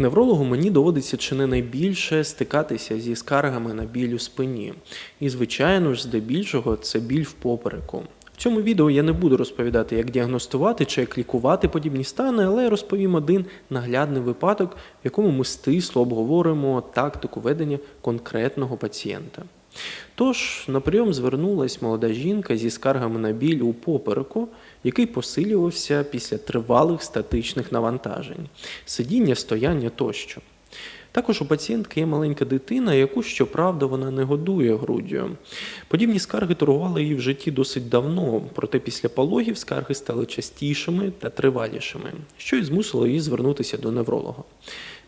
Неврологу мені доводиться чи не найбільше стикатися зі скаргами на біль у спині. І, звичайно ж, здебільшого це біль в попереку. В цьому відео я не буду розповідати, як діагностувати чи як лікувати подібні стани, але я розповім один наглядний випадок, в якому ми стисло обговоримо тактику ведення конкретного пацієнта. Тож на прийом звернулась молода жінка зі скаргами на біль у попереку, який посилювався після тривалих статичних навантажень, сидіння, стояння тощо. Також у пацієнтки є маленька дитина, яку, щоправда, вона не годує груддю. Подібні скарги турували її в житті досить давно, проте після пологів скарги стали частішими та тривалішими, що й змусило її звернутися до невролога.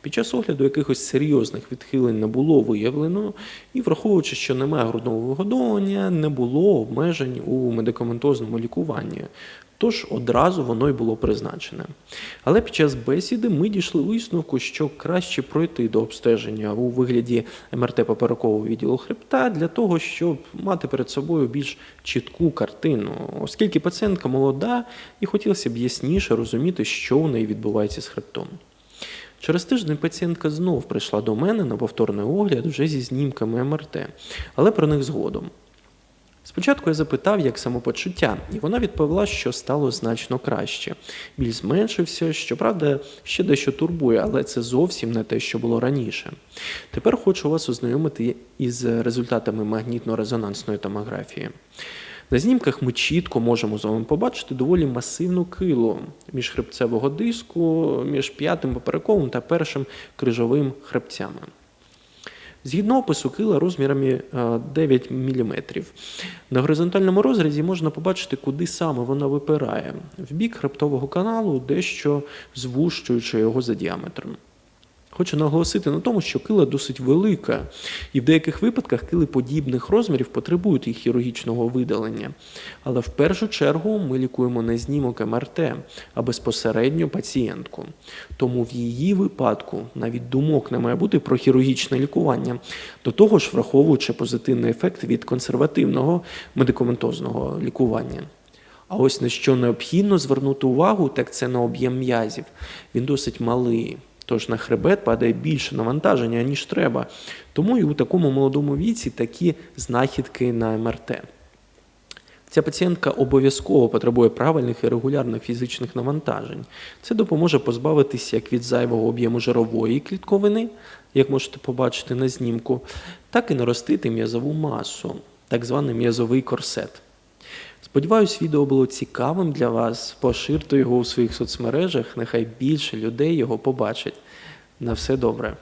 Під час огляду якихось серйозних відхилень не було виявлено, і враховуючи, що немає грудного вигодовування, не було обмежень у медикаментозному лікуванні. Тож одразу воно й було призначене. Але під час бесіди ми дійшли висновку, що краще пройти до обстеження у вигляді МРТ поперекового відділу хребта для того, щоб мати перед собою більш чітку картину, оскільки пацієнтка молода і хотілося б ясніше розуміти, що у неї відбувається з хребтом. Через тиждень пацієнтка знов прийшла до мене на повторний огляд вже зі знімками МРТ, але про них згодом. Спочатку я запитав, як самопочуття, і вона відповіла, що стало значно краще. Біль зменшився, щоправда, ще дещо турбує, але це зовсім не те, що було раніше. Тепер хочу вас ознайомити із результатами магнітно-резонансної томографії. На знімках ми чітко можемо з вами побачити доволі масивну килу міжхребцевого диску між п'ятим поперековим та першим крижовим хребцями. Згідно опису кила розмірами е, 9 мм. На горизонтальному розрізі можна побачити, куди саме вона випирає. В бік хребтового каналу, дещо звужуючи його за діаметром. Хочу наголосити на тому, що кила досить велика, і в деяких випадках кили подібних розмірів потребують їх хірургічного видалення. Але в першу чергу ми лікуємо не знімок МРТ, а безпосередньо пацієнтку. Тому в її випадку навіть думок не має бути про хірургічне лікування, до того ж, враховуючи позитивний ефект від консервативного медикаментозного лікування. А ось на що необхідно звернути увагу, так це на об'єм м'язів. Він досить малий. Тож на хребет падає більше навантаження, ніж треба. Тому і у такому молодому віці такі знахідки на МРТ. Ця пацієнтка обов'язково потребує правильних і регулярних фізичних навантажень. Це допоможе позбавитися як від зайвого об'єму жирової клітковини, як можете побачити на знімку, так і наростити м'язову масу, так званий м'язовий корсет. Сподіваюсь, відео було цікавим для вас. Поширте його у своїх соцмережах, нехай більше людей його побачить. На все добре.